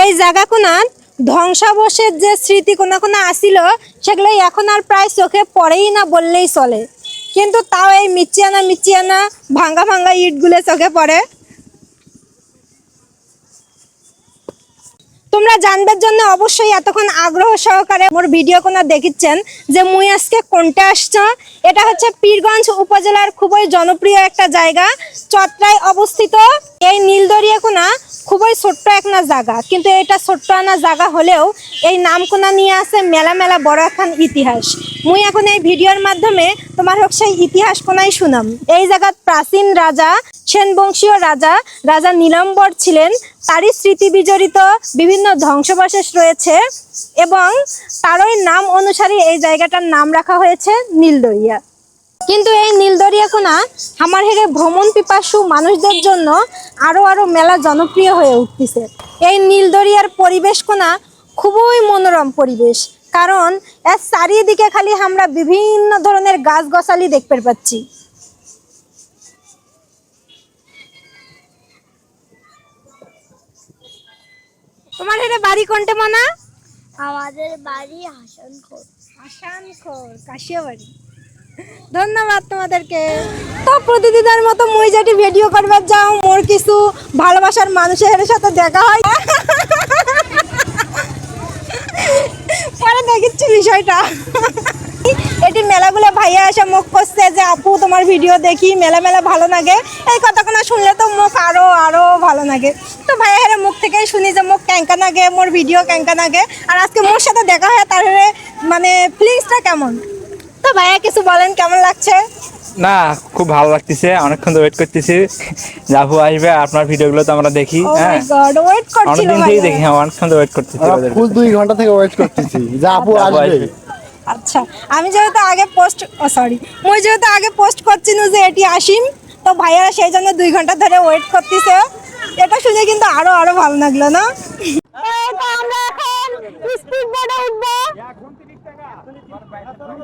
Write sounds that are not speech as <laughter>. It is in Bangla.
এই জায়গা কোনার ধ্বংসাবশের যে স্মৃতি কোনা কোনা আসিল, সেগুলো এখন আর প্রায় চোখে পড়েই না বললেই চলে। কিন্তু তাও এই মিচিয়ানা মিচিয়ানা ভাঙ্গা ভাঙ্গা ইটগুলো চোখে পড়ে। তোমরা জানবার জন্য অবশ্যই এতক্ষণ আগ্রহ সহকারে মোর ভিডিও কোনা দেখিচ্ছেন যে মুই আজকে কোনটা আসছ। এটা হচ্ছে পীরগঞ্জ উপজেলার খুবই জনপ্রিয় একটা জায়গা, চত্রায় অবস্থিত। এই নীলদরিয়া কোনা খুবই ছোট্ট একটা জায়গা। কিন্তু এটা ছোট্ট আনা জায়গা হলেও এই নামকোনা নিয়ে আছে মেলা মেলা বড় এখন ইতিহাস। মুই এখন এই ভিডিওর মাধ্যমে তোমার হোক সেই ইতিহাস কোনাই শুনাম। এই জায়গাত প্রাচীন রাজা সেন বংশীয় রাজা রাজা নীলম্বর ছিলেন। তারই স্মৃতি বিজড়িত বিভিন্ন ধ্বংসাবশেষ রয়েছে এবং তারই নাম অনুসারে এই জায়গাটার নাম রাখা হয়েছে নীলদরিয়া। কিন্তু এই নীলদরিয়া কোনা আমার হেরে ভ্রমণ পিপাসু মানুষদের জন্য আরও আরও মেলা জনপ্রিয় হয়ে উঠতেছে। এই নীলদরিয়ার পরিবেশ কোনা খুবই মনোরম পরিবেশ। কারণ এর চারিদিকে খালি আমরা বিভিন্ন ধরনের গাছ গছালি দেখতে পাচ্ছি। তোমার হেরে বাড়ি কোনটা মানা? আমাদের বাড়ি হাসানখোর। আসানখোর কাশিয়াবাড়ি। ধন্যবাদ তোমাদেরকে। তো প্রতিদিনের মতো মুই যেটি ভিডিও করবার যাও, মোর কিছু ভালোবাসার মানুষের সাথে দেখা হয়। পরে দেখিচ্ছি বিষয়টা। এটি মেলাগুলো ভাইয়া এসে মুখ করছে যে, আপু, তোমার ভিডিও দেখি, মেলা মেলা ভালো লাগে। এই কথাগুলো শুনলে তো মুখ আরও আরও ভালো লাগে। তো ভাইয়া হেরে মুখ থেকেই শুনি যে, মুখ ক্যাঙ্কা লাগে মোর ভিডিও ক্যাঙ্কা লাগে আর আজকে মোর সাথে দেখা হয়, তার মানে ফিলিংসটা কেমন? তো ভাইয়া কিছু বলেন কেমন লাগছে? না খুব ভালো লাগতেছে অনেকক্ষণ তো ওয়েট করতেছি। জাফু আসবে আপনার ভিডিওগুলো তো আমরা দেখি হ্যাঁ? মাই গড ওয়েট করছিল অনেকদিন থেকেই দেখি হ্যাঁ অনেকক্ষণ তো ওয়েট করতেছি ফুল দুই ঘণ্টা থেকে ওয়েট করতেছি। <laughs> আসবে। আচ্ছা আমি যেহেতু আগে পোস্ট সরি মুই যেহেতু আগে পোস্ট করছি না যে এটি আসিম তো ভাইয়ারা সেই জন্য দুই ঘণ্টা ধরে ওয়েট করতেছে। এটা শুনে কিন্তু আরও আরও ভালো লাগল না? <laughs> আমরা এখন স্পিড বোর্ডে উঠবো